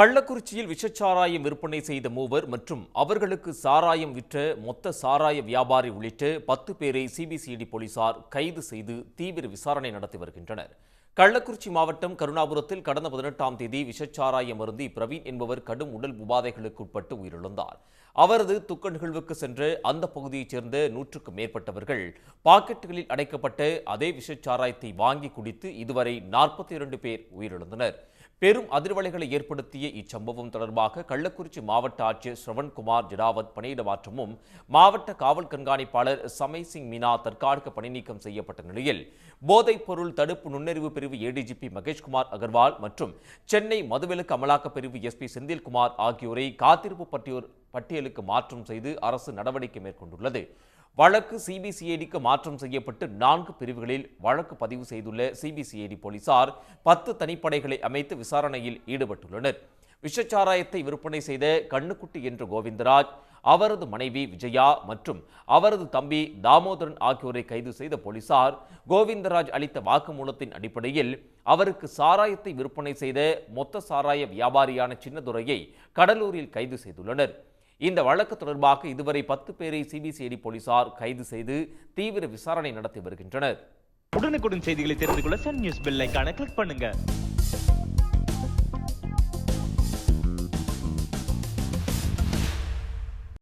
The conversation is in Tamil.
கள்ளக்குறிச்சியில் விஷச்சாராயம் விற்பனை செய்த மூவர் மற்றும் அவர்களுக்கு சாராயம் விற்ற மொத்த சாராய வியாபாரி உள்ளிட்ட பத்து பேரை சிபிசிஐடி போலீசார் கைது செய்து தீவிர விசாரணை நடத்தி வருகின்றனர். கள்ளக்குறிச்சி மாவட்டம் கருணாபுரத்தில் கடந்த பதினெட்டாம் தேதி விஷச்சாராயம் அருந்தி பிரவீன் என்பவர் கடும் உடல் உபாதைகளுக்கு உட்பட்டு உயிரிழந்தார். அவரது துக்க நிகழ்வுக்கு சென்று அந்த பகுதியைச் சேர்ந்த நூற்றுக்கும் மேற்பட்டவர்கள் பாக்கெட்டுகளில் அடைக்கப்பட்ட அதே விஷச்சாராயத்தை வாங்கி குடித்து இதுவரை நாற்பத்தி இரண்டு பேர் உயிரிழந்தனர். பெரும் அதிர்வலைகளை ஏற்படுத்திய இச்சம்பவம் தொடர்பாக கள்ளக்குறிச்சி மாவட்ட ஆட்சியர் ஸ்ரவன்குமார் ஜிடாவத் பணியிட மாற்றமும் மாவட்ட காவல் கண்காணிப்பாளர் சமய் சிங் மீனா தற்காலிக பணி நீக்கம் செய்யப்பட்ட நிலையில் போதைப் பொருள் தடுப்பு நுண்ணறிவு பிரிவு ஏடிஜிபி மகேஷ்குமார் அகர்வால் மற்றும் சென்னை மதுவிலக்கு அமலாக்க பிரிவு எஸ்பி செந்தில்குமார் ஆகியோரை காத்திருப்பு பட்டியோர் பட்டியலுக்கு மாற்றம் செய்து அரசு நடவடிக்கை மேற்கொண்டுள்ளது. வழக்கு சிபிசிஐடிக்கு மாற்றம் செய்யப்பட்டு நான்கு பிரிவுகளில் வழக்கு பதிவு செய்துள்ள சிபிசிஐடி போலீசார் பத்து தனிப்படைகளை அமைத்து விசாரணையில் ஈடுபட்டுள்ளனர். விஷச்சாராயத்தை விற்பனை செய்த கண்ணுக்குட்டி என்ற கோவிந்தராஜ் அவரது மனைவி விஜயா மற்றும் அவரது தம்பி தாமோதரன் ஆகியோரை கைது செய்த போலீசார் கோவிந்தராஜ் அளித்த வாக்குமூலத்தின் அடிப்படையில் அவருக்கு சாராயத்தை விற்பனை செய்த மொத்த சாராய வியாபாரியான சின்னதுரையை கடலூரில் கைது செய்துள்ளனர். இந்த வழக்கு தொடர்பாக இதுவரை பத்து பேரை சிபிசிஐடி போலீசார் கைது செய்து தீவிர விசாரணை நடத்தி வருகின்றனர். உடனுக்குடன் செய்திகளை தெரிந்து கொள்ள சன் நியூஸ் பெல் கிளிக் பண்ணுங்க.